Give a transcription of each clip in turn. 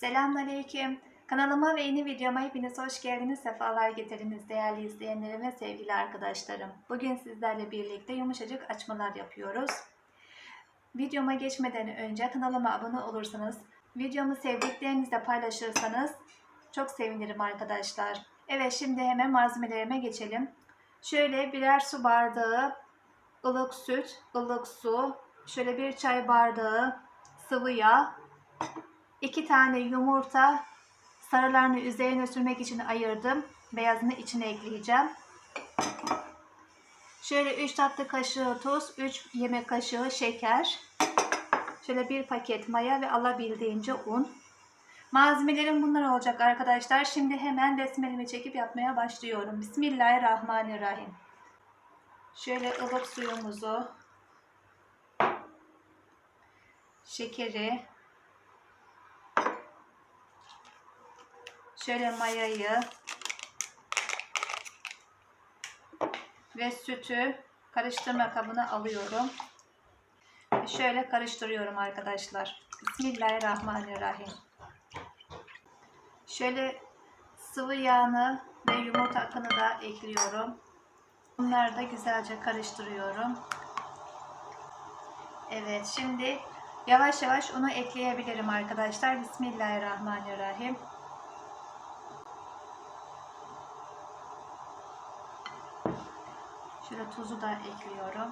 Selamünaleyküm. Kanalıma ve yeni videoma hepiniz hoş geldiniz, sefalar getirdiniz değerli izleyenlerim ve sevgili arkadaşlarım. Bugün sizlerle birlikte yumuşacık açmalar yapıyoruz. Videoma geçmeden önce kanalıma abone olursanız, videomu sevdiklerinizle paylaşırsanız çok sevinirim arkadaşlar. Evet şimdi hemen malzemelerime geçelim. Şöyle birer su bardağı ılık süt, ılık su, şöyle bir çay bardağı sıvı yağ, 2 tane yumurta sarılarını üzerine sürmek için ayırdım. Beyazını içine ekleyeceğim. Şöyle 3 tatlı kaşığı tuz, 3 yemek kaşığı şeker. Şöyle bir paket maya ve alabildiğince un. Malzemelerim bunlar olacak arkadaşlar. Şimdi hemen besmelemi çekip yapmaya başlıyorum. Bismillahirrahmanirrahim. Şöyle ılık suyumuzu, şekeri, Şöyle mayayı ve sütü karıştırma kabına alıyorum. Şöyle karıştırıyorum arkadaşlar. Bismillahirrahmanirrahim. Şöyle sıvı yağını ve yumurta akını da ekliyorum. Bunları da güzelce karıştırıyorum. Evet şimdi yavaş yavaş unu ekleyebilirim arkadaşlar. Bismillahirrahmanirrahim. Şöyle tuzu da ekliyorum.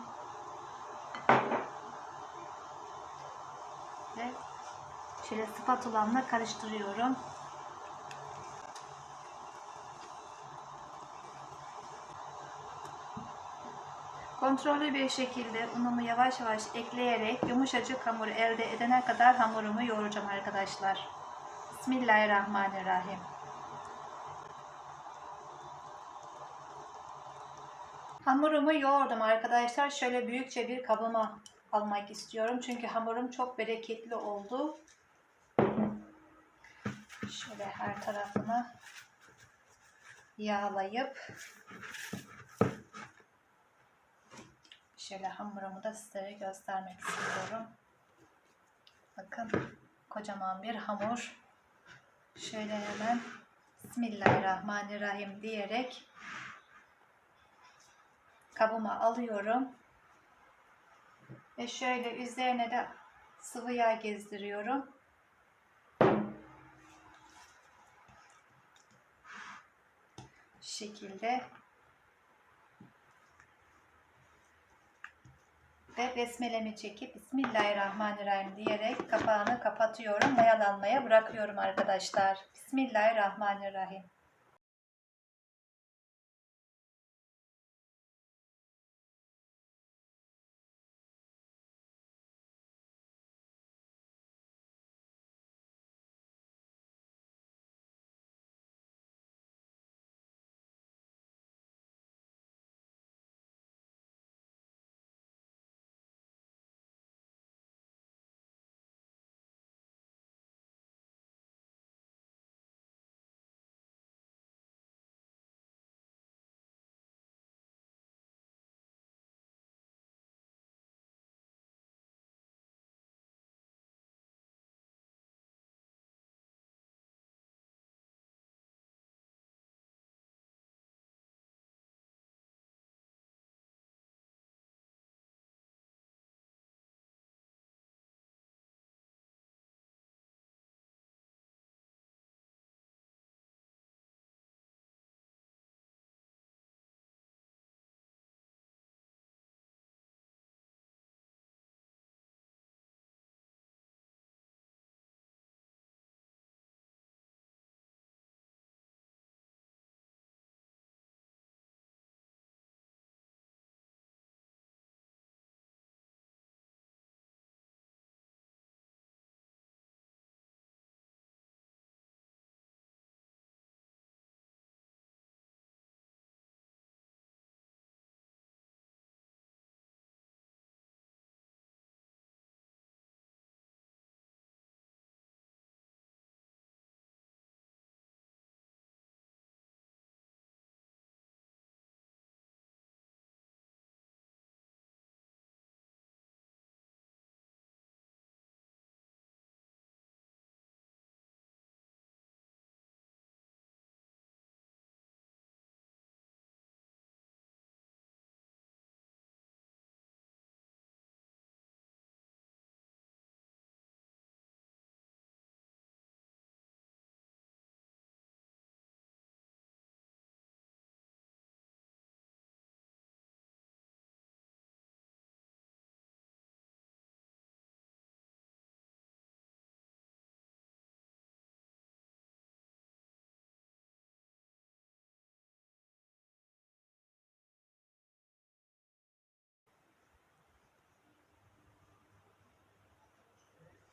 Ve şöyle spatulamla karıştırıyorum. Kontrollü bir şekilde unumu yavaş yavaş ekleyerek yumuşacık hamur elde edene kadar hamurumu yoğuracağım arkadaşlar. Bismillahirrahmanirrahim. Hamurumu yoğurdum arkadaşlar. Şöyle büyükçe bir kabıma almak istiyorum. Çünkü hamurum çok bereketli oldu. Şöyle her tarafını yağlayıp şöyle hamurumu da sizlere göstermek istiyorum. Bakın kocaman bir hamur. Şöyle hemen Bismillahirrahmanirrahim diyerek kabıma alıyorum. Ve şöyle üzerine de sıvı yağ gezdiriyorum. Şu şekilde. Ve besmelemi çekip Bismillahirrahmanirrahim diyerek kapağını kapatıyorum. Mayalanmaya bırakıyorum arkadaşlar. Bismillahirrahmanirrahim.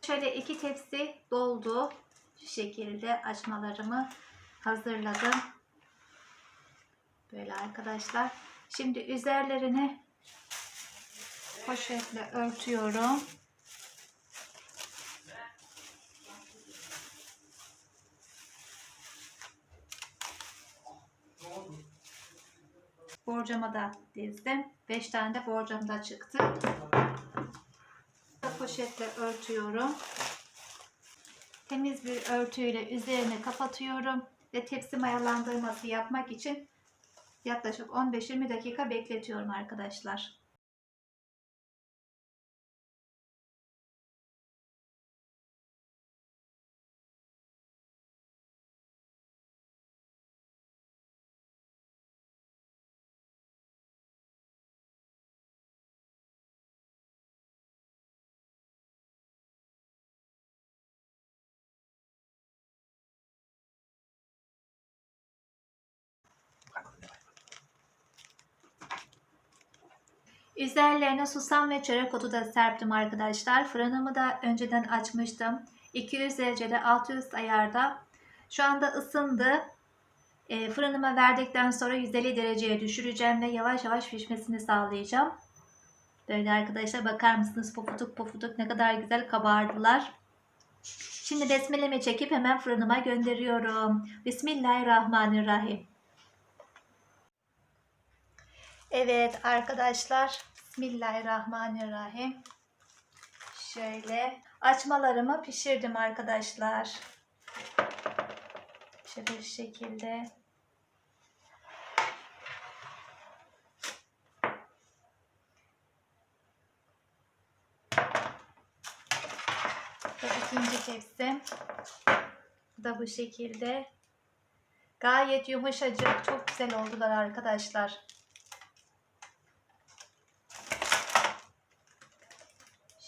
Şöyle iki tepsi doldu. Şu şekilde açmalarımı hazırladım. Böyle arkadaşlar. Şimdi üzerlerine poşetle örtüyorum. Borcama da dizdim. 5 tane de borcam çıktı. Poşetle örtüyorum. Temiz bir örtüyle üzerine kapatıyorum ve tepsi mayalandırması yapmak için yaklaşık 15-20 dakika bekletiyorum arkadaşlar. Üzerlerine susam ve çörek otu da serptim arkadaşlar. Fırınımı da önceden açmıştım. 200 derecede 600 ayarda. Şu anda ısındı. E, fırınıma verdikten sonra 150 dereceye düşüreceğim ve yavaş yavaş pişmesini sağlayacağım. Böyle arkadaşlar bakar mısınız pofuduk pofuduk ne kadar güzel kabardılar. Şimdi besmeleme çekip hemen fırınıma gönderiyorum. Bismillahirrahmanirrahim. Evet arkadaşlar. Bismillahirrahmanirrahim. Şöyle açmalarımı pişirdim arkadaşlar. Şöyle bir şekilde. Ve ikinci tepsim. Bu da bu şekilde. Gayet yumuşacık, çok güzel oldular arkadaşlar.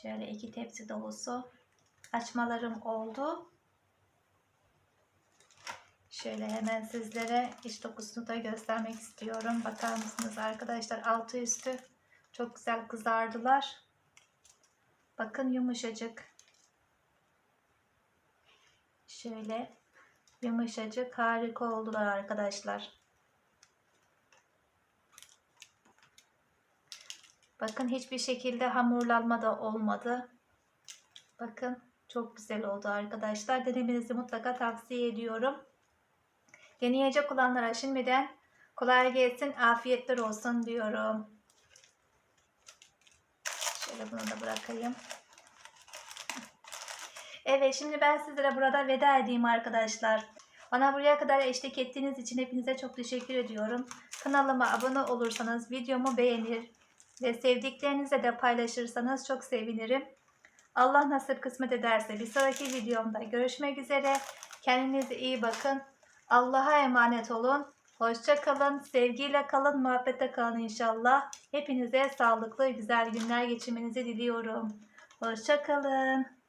Şöyle iki tepsi dolusu açmalarım oldu. Şöyle hemen sizlere iç dokusunu da göstermek istiyorum. Bakar mısınız arkadaşlar altı üstü çok güzel kızardılar. Bakın yumuşacık. Şöyle yumuşacık harika oldular arkadaşlar. Bakın hiçbir şekilde hamurlanma da olmadı. Bakın çok güzel oldu arkadaşlar. Denemenizi mutlaka tavsiye ediyorum. Deneyecek olanlara şimdiden kolay gelsin, afiyetler olsun diyorum. Şöyle bunu da bırakayım. Evet şimdi ben sizlere burada veda edeyim arkadaşlar. Bana buraya kadar eşlik ettiğiniz için hepinize çok teşekkür ediyorum. Kanalıma abone olursanız, videomu beğenir ve sevdiklerinizle de paylaşırsanız çok sevinirim. Allah nasip kısmet ederse bir sonraki videomda görüşmek üzere. Kendinize iyi bakın. Allah'a emanet olun. Hoşça kalın, sevgiyle kalın, muhabbete kalın inşallah. Hepinize sağlıklı, güzel günler geçirmenizi diliyorum. Hoşça kalın.